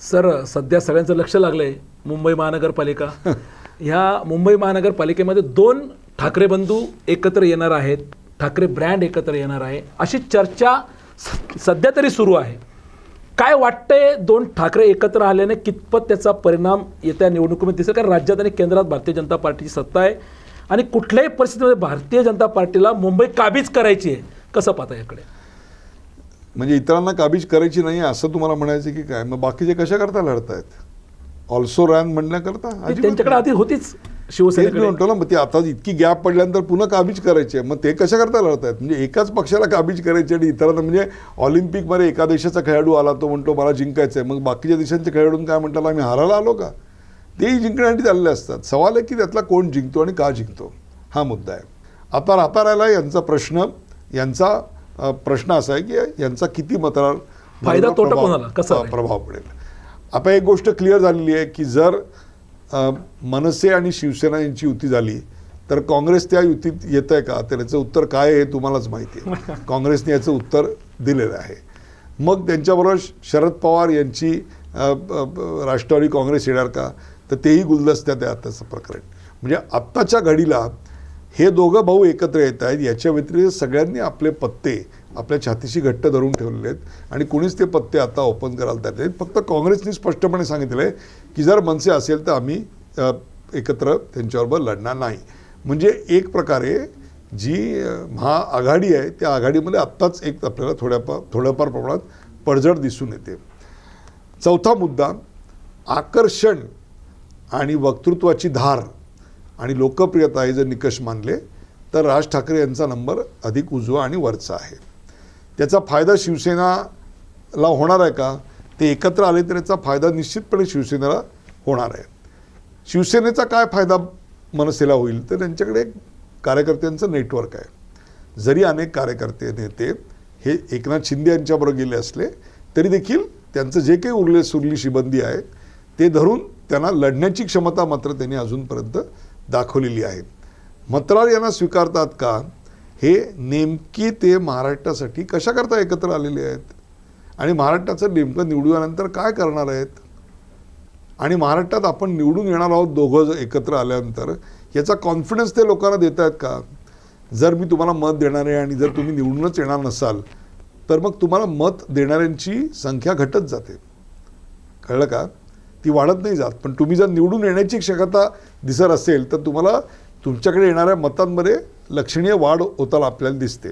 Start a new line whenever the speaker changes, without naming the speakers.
Sir सध्या सगळ्यांचं लक्ष लागलंय मुंबई महानगरपालिका. ह्या मुंबई महानगरपालिकेमध्ये दोन ठाकरे बंधू एकत्र येणार आहेत ठाकरे ब्रँड एकत्र येणार आहे अशी चर्चा सध्या तरी सुरू आहे. काय वाटतंय दोन ठाकरे एकत्र आल्याने कितपत त्याचा परिणाम येत्या निवडणुकीमध्ये दिसेल? कारण राज्यात आणि केंद्रात भारतीय जनता पार्टीची सत्ता आहे आणि कुठल्याही परिस्थितीमध्ये भारतीय जनता पार्टीला मुंबई काबीज करायची आहे कसं पाहता याकडे?
म्हणजे इतरांना काबीज करायची नाही असं तुम्हाला म्हणायचं की काय? मग बाकीचे कशा करता लढतायत? Also ran म्हणण्याकरता?
त्यांच्याकडे. आधी होतीच शिवसेनेकडे.
म्हणतो ना मग ती आता इतकी गॅप पडल्यानंतर पुन्हा काबीज करायची मग ते कशा करता लढतायत? म्हणजे एकाच पक्षाला काबीज करायची आणि इतरांना म्हणजे ऑलिम्पिकमध्ये एका देशाचा खेळाडू आला तो म्हणतो मला जिंकायचं आहे मग बाकीच्या देशांच्या खेळाडून काय म्हणतात आम्ही हारायला आलो का? तेही जिंकण्यासाठी चालले असतात. सवाल आहे की त्यातला कोण जिंकतो आणि का जिंकतो? हा मुद्दा आहे. आता राहता राहिला यांचा प्रश्न यांचा प्रश्न असा आहे की यांचा किती मतदार
फायदा तोटा
प्रभाव-
कोणाला? कसा?
प्रभाव पडेल. आता एक गोष्ट क्लिअर झालेली आहे की जर मनसे आणि शिवसेना यांची युती झाली तर काँग्रेस त्या युतीत येत आहे का? तर याचं उत्तर काय आहे हे तुम्हालाच माहिती आहे. काँग्रेसने याचं उत्तर दिलेलं आहे. मग त्यांच्याबरोबर शरद पवार यांची राष्ट्रवादी काँग्रेस येणार का? तर तेही गुलदस्त्यात आहे आताचं प्रकरण. म्हणजे आत्ताच्या घडीला हे दोघं भाऊ एकत्र येत आहेत. याच्या व्यतिरिक्त सगळ्यांनी आपले पत्ते आपल्या छातीशी घट्ट धरून ठेवलेले आहेत. आणि कोणीच ते पत्ते आता ओपन करायला तयार नाहीत. फक्त काँग्रेसने स्पष्टपणे सांगितलं आहे की जर मनसे असेल तर आम्ही एकत्र त्यांच्याबरोबर लढणार नाही. म्हणजे एक प्रकारे जी महाआघाडी आहे त्या आघाडीमध्ये आत्ताच एक आपल्याला थोड्याफार थोड्याफार प्रमाणात पडझड दिसून येते. चौथा मुद्दा आकर्षण आणि वक्तृत्वाची धार. आणि लोकप्रियता हे जर निकष मानले तर राज ठाकरे यांचा नंबर अधिक उजवा आणि वरचा आहे. त्याचा फायदा शिवसेनाला होणार आहे का? ते एकत्र आले तर याचा फायदा निश्चितपणे शिवसेनेला होणार आहे. शिवसेनेचा काय फायदा मनसेला होईल? तर त्यांच्याकडे एक कार्यकर्त्यांचं नेटवर्क आहे. जरी अनेक कार्यकर्ते नेते हे एकनाथ शिंदे यांच्याबरोबर गेले असले तरी देखील त्यांचं जे काही उरले सुरली शिबंदी आहे ते धरून त्यांना लढण्याची क्षमता मात्र त्यांनी अजूनपर्यंत दाखवलेली आहे मतदार यांना स्वीकारतात का? हे नेमकी ते महाराष्ट्रासाठी कशाकरता एकत्र आलेले आहेत? आणि महाराष्ट्राचं नेमकं निवडून आल्यानंतर काय करणार आहेत? आणि महाराष्ट्रात आपण निवडून येणार आहोत दोघं एकत्र आल्यानंतर याचा कॉन्फिडन्स ते लोकांना देत आहेत का? जर मी तुम्हाला मत देणार आहे आणि जर तुम्ही निवडूनच येणार नसाल तर मग तुम्हाला मत देणाऱ्यांची संख्या घटत जाते. कळलं का? ती वाढत नाही जात. पण तुम्ही जर निवडून येण्याची शक्यता दिसत असेल तर तुम्हाला तुमच्याकडे येणाऱ्या मतांमध्ये लक्षणीय वाढ होताना आपल्याला दिसते.